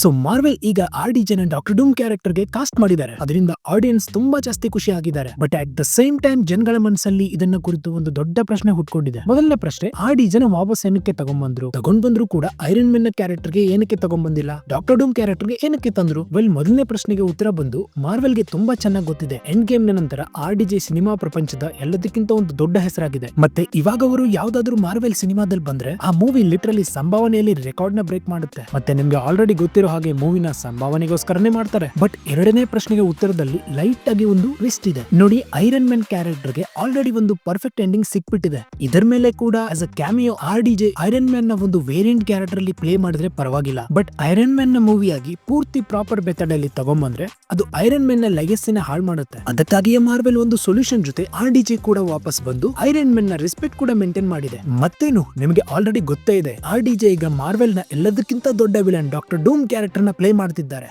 So Marvel ಈಗ R D ಜನ doctor Doom ಕ್ಯಾರೆಕ್ಟರ್ಗೆ ಕಾಸ್ಟ್ ಮಾಡಿದ್ದಾರೆ. ಅದರಿಂದ ಆಡಿಯನ್ಸ್ ತುಂಬಾ ಜಾಸ್ತಿ ಖುಷಿ ಆಗಿದ್ದಾರೆ. But at the same time ಜನಗಳ ಮನಸ್ಸಲ್ಲಿ ಇದನ್ನ ಕುರಿತು ಒಂದು ದೊಡ್ಡ ಪ್ರಶ್ನೆ ಹುಟ್ಕೊಂಡಿದೆ. ಮೊದಲನೇ ಪ್ರಶ್ನೆ ಆರ್ ಡಿ ಜನ ವಾಪಸ್ ಏನಕ್ಕೆ ತಗೊಂಡ್ಬಂದ್ರು ತಗೊಂಡ್ ಬಂದ್ರು ಕೂಡ ಐರನ್ ಮೆನ್ ಕ್ಯಾರೆಕ್ಟರ್ಗೆ ಏನಕ್ಕೆ ತಗೊಂಡ್ಬಂದಿಲ್ಲ ಡಾಕ್ಟರ್ ಡೂಮ್ ಕ್ಯಾರೆಕ್ಟರ್ಗೆ ಏನಕ್ಕೆ ತಂದ್ರು? ವೆಲ್ ಮೊದಲನೇ ಪ್ರಶ್ನೆಗೆ ಉತ್ತರ ಬಂದು ಮಾರ್ವೆಲ್ಗೆ ತುಂಬಾ ಚೆನ್ನಾಗಿ ಗೊತ್ತಿದೆ. ಎಂಡ್ ಗೇಮ್ ನಂತರ ಆರ್ ಡಿ ಜೆ ಸಿನಿಮಾ ಪ್ರಪಂಚದ ಎಲ್ಲದಕ್ಕಿಂತ ಒಂದು ದೊಡ್ಡ ಹೆಸರಾಗಿದೆ. ಮತ್ತೆ ಇವಾಗ ಅವರು ಯಾವ್ದಾದ್ರು ಮಾರ್ವೆಲ್ ಸಿನಿಮಾದಲ್ಲಿ ಬಂದ್ರೆ, ಆ ಮೂವಿ ಲಿಟ್ರಲಿ ಸಂಭಾವನೆಯಲ್ಲಿ ರೆಕಾರ್ಡ್ನ ಬ್ರೇಕ್ ಮಾಡುತ್ತೆ. ಮತ್ತೆ ನಿಮ್ಗೆ ಆಲ್ರೆಡಿ ಗೊತ್ತಿರೋ ಹಾಗೆ ಮೂವಿನ ಸಂಭಾವನೆಗೋಸ್ಕರನೇ ಮಾಡ್ತಾರೆ. ಬಟ್ ಎರಡನೇ ಪ್ರಶ್ನೆಗೆ ಉತ್ತರದಲ್ಲಿ ಲೈಟ್ ಆಗಿ ಒಂದು ರಿಸ್ಟ್ ಇದೆ. ನೋಡಿ ಐರನ್ ಮ್ಯಾನ್ ಕ್ಯಾರೆಕ್ಟರ್ಗೆ ಆಲ್ರೆಡಿ ಒಂದು ಪರ್ಫೆಕ್ಟ್ ಎಂಡಿಂಗ್ ಸಿಕ್ಬಿಟ್ಟಿದೆ. ಇದರ ಮೇಲೆ ಕೂಡ as a cameo R D J iron ಮ್ಯಾನ್ನ ಒಂದು ವೇರಿಯಂಟ್ ಕ್ಯಾರೆಕ್ಟರ್ ಅಲ್ಲಿ ಪ್ಲೇ ಮಾಡಿದ್ರೆ ಪರವಾಗಿಲ್ಲ. ಬಟ್ ಐರನ್ ಮ್ಯಾನ್ನ ಮೂವಿಯಾಗಿ ಪೂರ್ತಿ ಪ್ರಾಪರ್ ಮೆಥಡ್ ಅಲ್ಲಿ ತಗೊಂಬಂದ್ರೆ ಅದು ಐರನ್ ಮ್ಯಾನ್ನ ಲೆಗಸಿನ ಹಾಳು ಮಾಡುತ್ತೆ. ಅದಕ್ಕಾಗಿಯೇ ಮಾರ್ವೆಲ್ ಒಂದು ಸೊಲ್ಯೂಷನ್ ಜೊತೆ ಆರ್ ಡಿ ಜೆ ಕೂಡ ವಾಪಸ್ ಬಂದು ಐರನ್ ಮ್ಯಾನ್ನ ರೆಸ್ಪೆಕ್ಟ್ ಕೂಡ ಮೇಂಟೈನ್ ಮಾಡಿದೆ. ಮತ್ತೇನು, ನಿಮಗೆ ಆಲ್ರೆಡಿ ಗೊತ್ತೇ ಇದೆ. ಆರ್ ಡಿ ಜೆ ಈಗ ಮಾರ್ವೆಲ್ನ ಎಲ್ಲದಕ್ಕಿಂತ ದೊಡ್ಡ ವಿಲನ್ ಡಾಕ್ಟರ್ ಡೂಮ್ ಕ್ಯಾರೆಕ್ಟರ್ನ ಪ್ಲೇ ಮಾಡ್ತಿದ್ದಾರೆ.